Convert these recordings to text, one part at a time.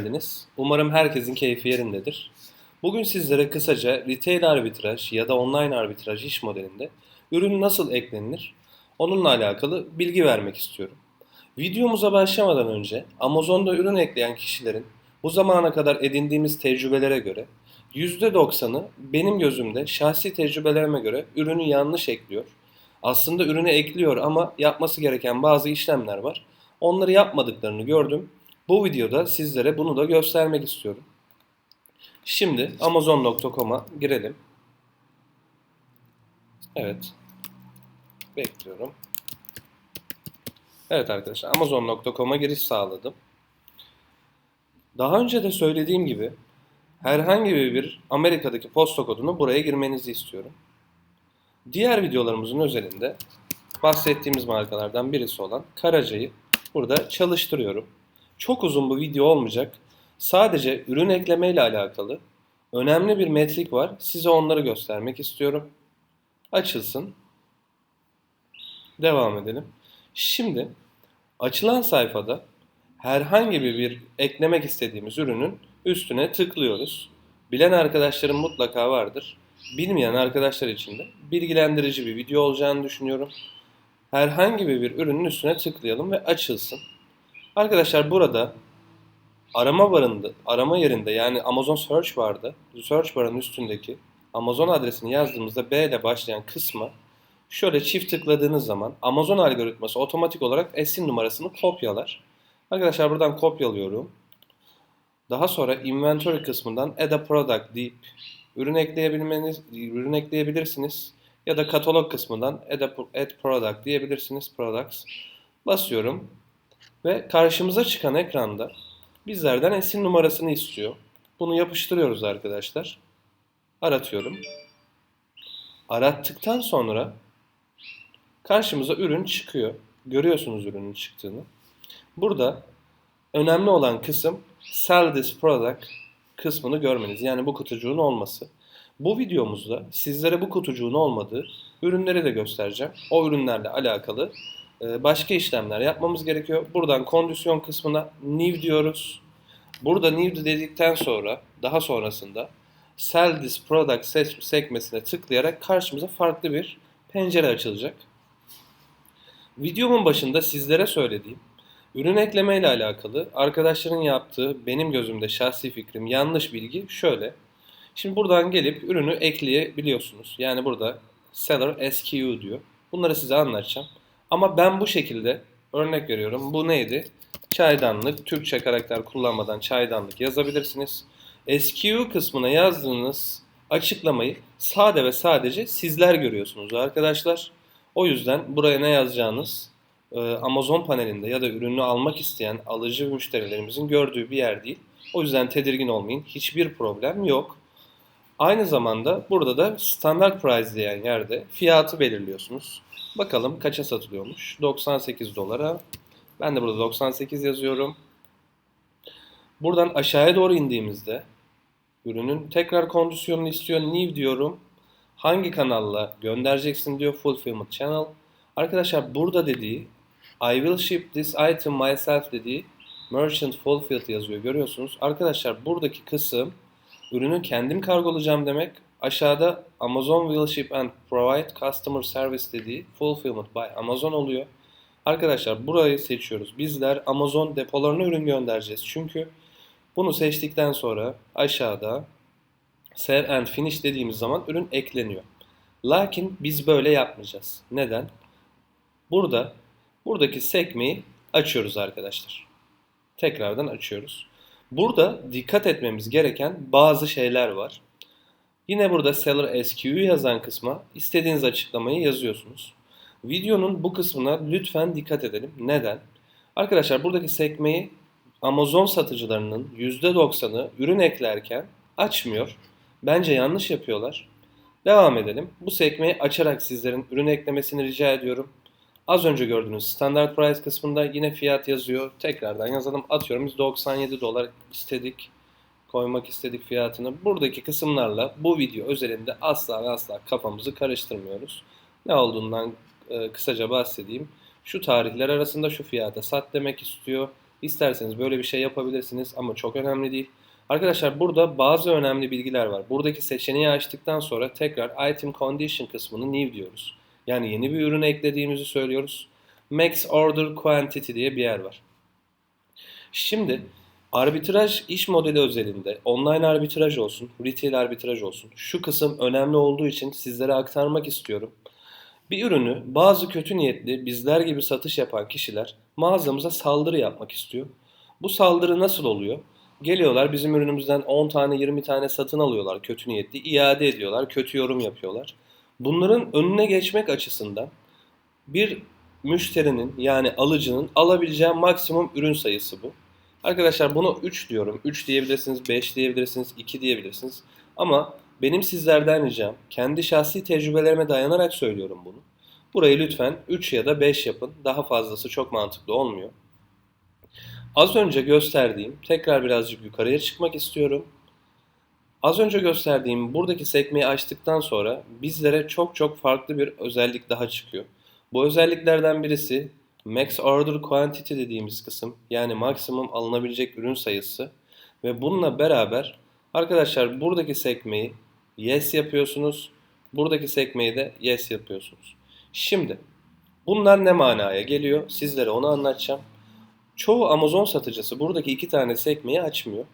geldiniz. Umarım herkesin keyfi yerindedir. Bugün sizlere kısaca retail arbitraj ya da online arbitraj iş modelinde ürün nasıl eklenilir onunla alakalı bilgi vermek istiyorum. Videomuza başlamadan önce Amazon'da ürün ekleyen kişilerin bu zamana kadar edindiğimiz tecrübelere göre %90'ı benim gözümde şahsi tecrübelerime göre ürünü yanlış ekliyor. Aslında ürünü ekliyor ama yapması gereken bazı işlemler var. Onları yapmadıklarını gördüm. Bu videoda sizlere bunu da göstermek istiyorum. Şimdi amazon.com'a girelim. Evet. Bekliyorum. Evet arkadaşlar amazon.com'a giriş sağladım. Daha önce de söylediğim gibi herhangi bir Amerika'daki posta kodunu buraya girmenizi istiyorum. Diğer videolarımızın özelinde bahsettiğimiz markalardan birisi olan Karaca'yı burada çalıştırıyorum. Çok uzun bu video olmayacak. Sadece ürün ekleme ile alakalı önemli bir metrik var. Size onları göstermek istiyorum. Açılsın. Devam edelim. Şimdi açılan sayfada herhangi bir eklemek istediğimiz ürünün üstüne tıklıyoruz. Bilen arkadaşlarım mutlaka vardır. Bilmeyen arkadaşlar için de bilgilendirici bir video olacağını düşünüyorum. Herhangi bir ürünün üstüne tıklayalım ve açılsın. Arkadaşlar burada arama barında, arama yerinde yani Amazon Search bar'da, Search bar'ın üstündeki Amazon adresini yazdığımızda B ile başlayan kısma şöyle çift tıkladığınız zaman Amazon algoritması otomatik olarak esim numarasını kopyalar. Arkadaşlar buradan kopyalıyorum. Daha sonra inventory kısmından add a product deyip ürün ekleyebilmeniz, ürün ekleyebilirsiniz. Ya da katalog kısmından add, a, add product diyebilirsiniz. Products. Basıyorum. Ve karşımıza çıkan ekranda bizlerden esin numarasını istiyor. Bunu yapıştırıyoruz arkadaşlar. Aratıyorum. Arattıktan sonra karşımıza ürün çıkıyor. Görüyorsunuz ürünün çıktığını. Burada önemli olan kısım sell this product kısmını görmeniz. Yani bu kutucuğun olması. Bu videomuzda sizlere bu kutucuğun olmadığı ürünleri de göstereceğim. O ürünlerle alakalı başka işlemler yapmamız gerekiyor. Buradan kondisyon kısmına new diyoruz. Burada new dedikten sonra daha sonrasında sell this product sekmesine tıklayarak karşımıza farklı bir pencere açılacak. Videomun başında sizlere söylediğim ürün ekleme ile alakalı arkadaşların yaptığı benim gözümde şahsi fikrim yanlış bilgi şöyle. Şimdi buradan gelip ürünü ekleyebiliyorsunuz. Yani burada seller SKU diyor. Bunları size anlatacağım. Ama ben bu şekilde örnek veriyorum. Bu neydi? Çaydanlık. Türkçe karakter kullanmadan çaydanlık yazabilirsiniz. SKU kısmına yazdığınız açıklamayı sade ve sadece sizler görüyorsunuz arkadaşlar. O yüzden buraya ne yazacağınız e, Amazon panelinde ya da ürünü almak isteyen alıcı müşterilerimizin gördüğü bir yer değil. O yüzden tedirgin olmayın. Hiçbir problem yok. Aynı zamanda burada da standart price diyen yerde fiyatı belirliyorsunuz. Bakalım kaça satılıyormuş. 98 dolara. Ben de burada 98 yazıyorum. Buradan aşağıya doğru indiğimizde ürünün tekrar kondisyonunu istiyor. New diyorum. Hangi kanalla göndereceksin diyor. Fulfillment Channel. Arkadaşlar burada dediği I will ship this item myself dediği Merchant Fulfilled yazıyor. Görüyorsunuz. Arkadaşlar buradaki kısım ürünü kendim kargolayacağım demek. Aşağıda Amazon will ship and provide customer service dediği fulfillment by Amazon oluyor. Arkadaşlar burayı seçiyoruz. Bizler Amazon depolarına ürün göndereceğiz. Çünkü bunu seçtikten sonra aşağıda save and finish dediğimiz zaman ürün ekleniyor. Lakin biz böyle yapmayacağız. Neden? Burada buradaki sekmeyi açıyoruz arkadaşlar. Tekrardan açıyoruz. Burada dikkat etmemiz gereken bazı şeyler var. Yine burada Seller SQ'yu yazan kısma istediğiniz açıklamayı yazıyorsunuz. Videonun bu kısmına lütfen dikkat edelim. Neden? Arkadaşlar buradaki sekmeyi Amazon satıcılarının %90'ı ürün eklerken açmıyor. Bence yanlış yapıyorlar. Devam edelim. Bu sekmeyi açarak sizlerin ürün eklemesini rica ediyorum. Az önce gördüğünüz standart price kısmında yine fiyat yazıyor. Tekrardan yazalım. Atıyorum biz 97 dolar istedik. Koymak istedik fiyatını. Buradaki kısımlarla bu video özelinde asla ve asla kafamızı karıştırmıyoruz. Ne olduğundan e, kısaca bahsedeyim. Şu tarihler arasında şu fiyata sat demek istiyor. İsterseniz böyle bir şey yapabilirsiniz ama çok önemli değil. Arkadaşlar burada bazı önemli bilgiler var. Buradaki seçeneği açtıktan sonra tekrar item condition kısmını new diyoruz. Yani yeni bir ürün eklediğimizi söylüyoruz. Max order quantity diye bir yer var. Şimdi arbitraj iş modeli özelinde online arbitraj olsun, retail arbitraj olsun. Şu kısım önemli olduğu için sizlere aktarmak istiyorum. Bir ürünü bazı kötü niyetli bizler gibi satış yapan kişiler mağazamıza saldırı yapmak istiyor. Bu saldırı nasıl oluyor? Geliyorlar bizim ürünümüzden 10 tane 20 tane satın alıyorlar kötü niyetli, iade ediyorlar, kötü yorum yapıyorlar. Bunların önüne geçmek açısından bir müşterinin yani alıcının alabileceği maksimum ürün sayısı bu. Arkadaşlar bunu 3 diyorum. 3 diyebilirsiniz, 5 diyebilirsiniz, 2 diyebilirsiniz. Ama benim sizlerden ricam kendi şahsi tecrübelerime dayanarak söylüyorum bunu. Burayı lütfen 3 ya da 5 yapın. Daha fazlası çok mantıklı olmuyor. Az önce gösterdiğim, tekrar birazcık yukarıya çıkmak istiyorum. Az önce gösterdiğim buradaki sekmeyi açtıktan sonra bizlere çok çok farklı bir özellik daha çıkıyor. Bu özelliklerden birisi Max Order Quantity dediğimiz kısım yani maksimum alınabilecek ürün sayısı ve bununla beraber arkadaşlar buradaki sekmeyi yes yapıyorsunuz. Buradaki sekmeyi de yes yapıyorsunuz. Şimdi bunlar ne manaya geliyor? Sizlere onu anlatacağım. Çoğu Amazon satıcısı buradaki iki tane sekmeyi açmıyor.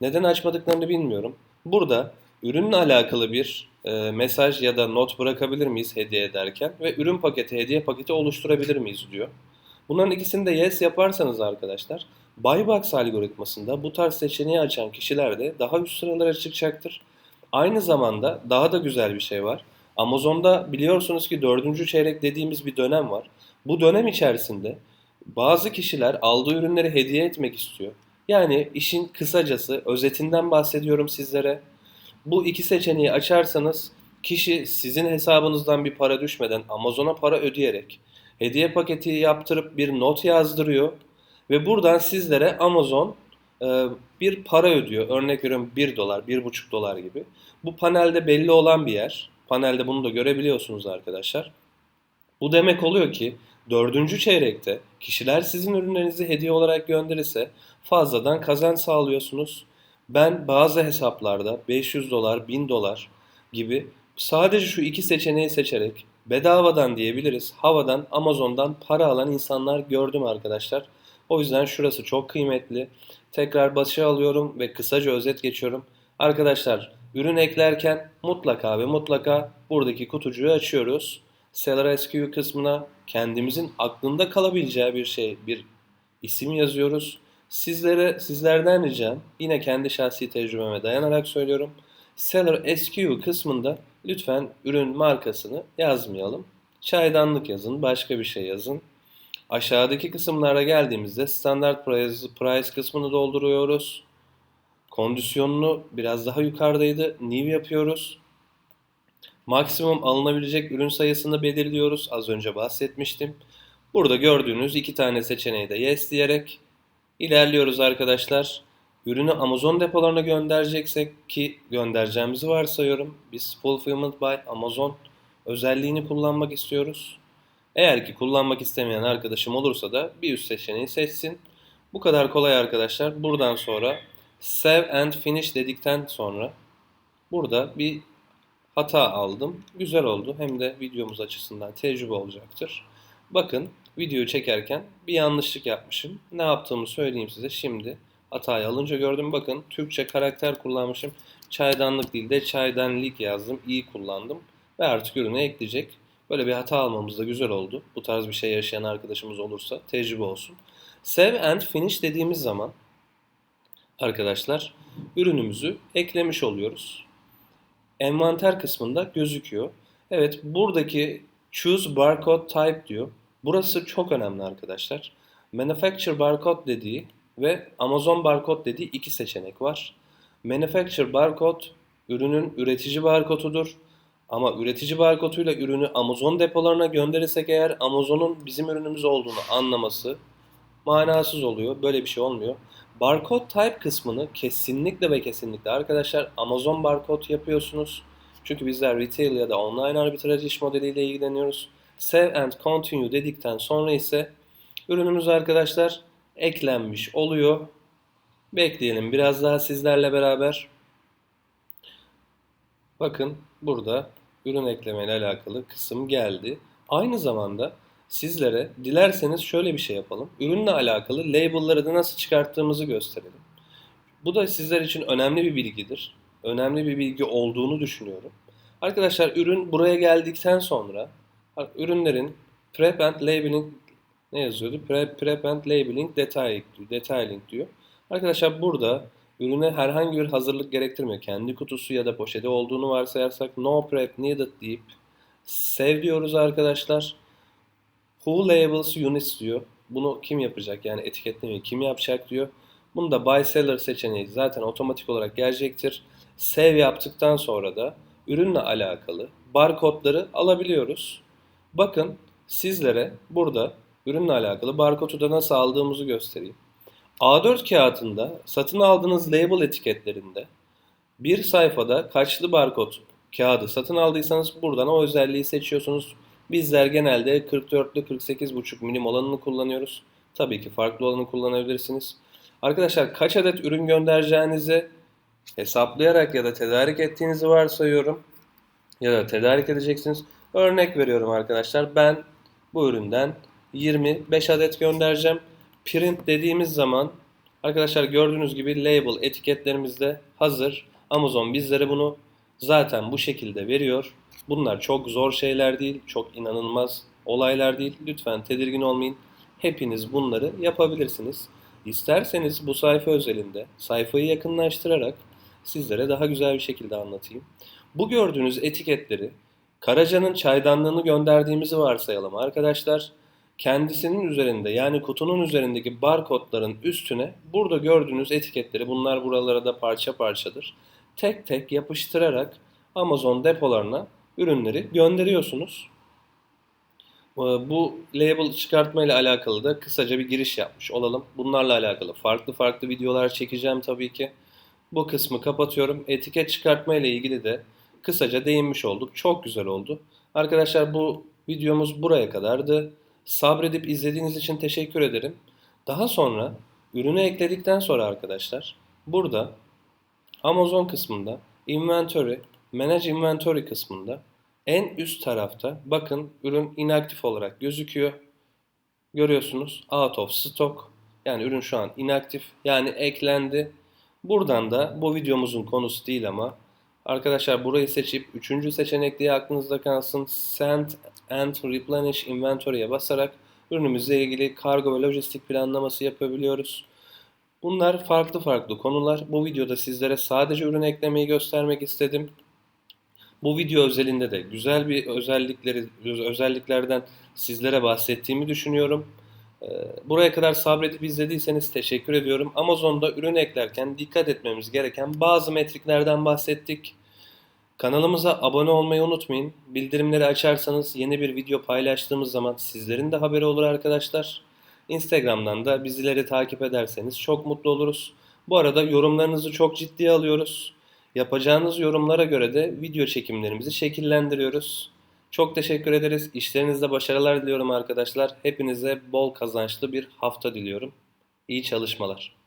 Neden açmadıklarını bilmiyorum. Burada ürünle alakalı bir e, mesaj ya da not bırakabilir miyiz hediye ederken ve ürün paketi, hediye paketi oluşturabilir miyiz diyor. Bunların ikisini de yes yaparsanız arkadaşlar Buybox algoritmasında bu tarz seçeneği açan kişiler de daha üst sıralara çıkacaktır. Aynı zamanda daha da güzel bir şey var. Amazon'da biliyorsunuz ki dördüncü çeyrek dediğimiz bir dönem var. Bu dönem içerisinde bazı kişiler aldığı ürünleri hediye etmek istiyor. Yani işin kısacası özetinden bahsediyorum sizlere. Bu iki seçeneği açarsanız kişi sizin hesabınızdan bir para düşmeden Amazon'a para ödeyerek hediye paketi yaptırıp bir not yazdırıyor ve buradan sizlere Amazon e, bir para ödüyor. Örnek veriyorum 1 dolar, 1,5 dolar gibi. Bu panelde belli olan bir yer. Panelde bunu da görebiliyorsunuz arkadaşlar. Bu demek oluyor ki dördüncü çeyrekte kişiler sizin ürünlerinizi hediye olarak gönderirse fazladan kazanç sağlıyorsunuz. Ben bazı hesaplarda 500 dolar, 1000 dolar gibi sadece şu iki seçeneği seçerek bedavadan diyebiliriz. Havadan, Amazon'dan para alan insanlar gördüm arkadaşlar. O yüzden şurası çok kıymetli. Tekrar başa alıyorum ve kısaca özet geçiyorum. Arkadaşlar ürün eklerken mutlaka ve mutlaka buradaki kutucuğu açıyoruz. Seller SKU kısmına kendimizin aklında kalabileceği bir şey, bir isim yazıyoruz. Sizlere sizlerden ricam yine kendi şahsi tecrübeme dayanarak söylüyorum. Seller SKU kısmında lütfen ürün markasını yazmayalım. Çaydanlık yazın, başka bir şey yazın. Aşağıdaki kısımlara geldiğimizde standart price, price kısmını dolduruyoruz. Kondisyonunu biraz daha yukarıdaydı. New yapıyoruz. Maksimum alınabilecek ürün sayısını belirliyoruz. Az önce bahsetmiştim. Burada gördüğünüz iki tane seçeneği de yes diyerek ilerliyoruz arkadaşlar. Ürünü Amazon depolarına göndereceksek ki göndereceğimizi varsayıyorum. Biz Fulfillment by Amazon özelliğini kullanmak istiyoruz. Eğer ki kullanmak istemeyen arkadaşım olursa da bir üst seçeneği seçsin. Bu kadar kolay arkadaşlar. Buradan sonra Save and Finish dedikten sonra burada bir hata aldım. Güzel oldu. Hem de videomuz açısından tecrübe olacaktır. Bakın videoyu çekerken bir yanlışlık yapmışım. Ne yaptığımı söyleyeyim size şimdi. Hatayı alınca gördüm. Bakın Türkçe karakter kullanmışım. Çaydanlık değil de çaydanlık yazdım. İyi kullandım. Ve artık ürüne ekleyecek. Böyle bir hata almamız da güzel oldu. Bu tarz bir şey yaşayan arkadaşımız olursa tecrübe olsun. Save and Finish dediğimiz zaman arkadaşlar ürünümüzü eklemiş oluyoruz. Envanter kısmında gözüküyor. Evet buradaki Choose Barcode Type diyor. Burası çok önemli arkadaşlar. Manufacturer Barcode dediği ve Amazon Barcode dediği iki seçenek var. Manufacturer Barcode ürünün üretici barkodudur. Ama üretici barkoduyla ürünü Amazon depolarına gönderirsek eğer Amazon'un bizim ürünümüz olduğunu anlaması manasız oluyor. Böyle bir şey olmuyor. Barcode type kısmını kesinlikle ve kesinlikle arkadaşlar Amazon barcode yapıyorsunuz. Çünkü bizler retail ya da online arbitraj iş modeliyle ilgileniyoruz. Save and continue dedikten sonra ise ürünümüz arkadaşlar eklenmiş oluyor. Bekleyelim biraz daha sizlerle beraber. Bakın burada ürün ekleme ile alakalı kısım geldi. Aynı zamanda sizlere dilerseniz şöyle bir şey yapalım. Ürünle alakalı label'ları da nasıl çıkarttığımızı gösterelim. Bu da sizler için önemli bir bilgidir. Önemli bir bilgi olduğunu düşünüyorum. Arkadaşlar ürün buraya geldikten sonra ürünlerin prep and labeling ne yazıyordu? Prep, prep labeling detailing, detailing diyor. Arkadaşlar burada ürüne herhangi bir hazırlık gerektirmiyor. Kendi kutusu ya da poşeti olduğunu varsayarsak no prep needed deyip save diyoruz arkadaşlar. Who labels units diyor. Bunu kim yapacak? Yani etiketlemeyi kim yapacak diyor. Bunu da buy seller seçeneği zaten otomatik olarak gelecektir. Save yaptıktan sonra da ürünle alakalı barkodları alabiliyoruz. Bakın sizlere burada ürünle alakalı barkodu nasıl aldığımızı göstereyim. A4 kağıtında satın aldığınız label etiketlerinde bir sayfada kaçlı barkod kağıdı satın aldıysanız buradan o özelliği seçiyorsunuz. Bizler genelde 44'lü 48,5 milim olanını kullanıyoruz. Tabii ki farklı olanı kullanabilirsiniz. Arkadaşlar kaç adet ürün göndereceğinizi hesaplayarak ya da tedarik ettiğinizi varsayıyorum. Ya da tedarik edeceksiniz. Örnek veriyorum arkadaşlar. Ben bu üründen 25 adet göndereceğim. Print dediğimiz zaman arkadaşlar gördüğünüz gibi label etiketlerimiz de hazır. Amazon bizlere bunu zaten bu şekilde veriyor. Bunlar çok zor şeyler değil, çok inanılmaz olaylar değil. Lütfen tedirgin olmayın. Hepiniz bunları yapabilirsiniz. İsterseniz bu sayfa özelinde sayfayı yakınlaştırarak sizlere daha güzel bir şekilde anlatayım. Bu gördüğünüz etiketleri Karaca'nın çaydanlığını gönderdiğimizi varsayalım arkadaşlar. Kendisinin üzerinde yani kutunun üzerindeki barkodların üstüne burada gördüğünüz etiketleri bunlar buralara da parça parçadır. Tek tek yapıştırarak Amazon depolarına ürünleri gönderiyorsunuz. Ee, bu label çıkartma ile alakalı da kısaca bir giriş yapmış olalım. Bunlarla alakalı farklı farklı videolar çekeceğim tabii ki. Bu kısmı kapatıyorum. Etiket çıkartma ile ilgili de kısaca değinmiş olduk. Çok güzel oldu. Arkadaşlar bu videomuz buraya kadardı. Sabredip izlediğiniz için teşekkür ederim. Daha sonra ürünü ekledikten sonra arkadaşlar burada Amazon kısmında Inventory, Manage Inventory kısmında en üst tarafta bakın ürün inaktif olarak gözüküyor. Görüyorsunuz out of stock yani ürün şu an inaktif yani eklendi. Buradan da bu videomuzun konusu değil ama arkadaşlar burayı seçip üçüncü seçenek diye aklınızda kalsın Send and Replenish Inventory'e basarak ürünümüzle ilgili kargo ve lojistik planlaması yapabiliyoruz. Bunlar farklı farklı konular. Bu videoda sizlere sadece ürün eklemeyi göstermek istedim. Bu video özelinde de güzel bir özellikleri özelliklerden sizlere bahsettiğimi düşünüyorum. Ee, buraya kadar sabredip izlediyseniz teşekkür ediyorum. Amazon'da ürün eklerken dikkat etmemiz gereken bazı metriklerden bahsettik. Kanalımıza abone olmayı unutmayın. Bildirimleri açarsanız yeni bir video paylaştığımız zaman sizlerin de haberi olur arkadaşlar. Instagram'dan da bizleri takip ederseniz çok mutlu oluruz. Bu arada yorumlarınızı çok ciddiye alıyoruz. Yapacağınız yorumlara göre de video çekimlerimizi şekillendiriyoruz. Çok teşekkür ederiz. İşlerinizde başarılar diliyorum arkadaşlar. Hepinize bol kazançlı bir hafta diliyorum. İyi çalışmalar.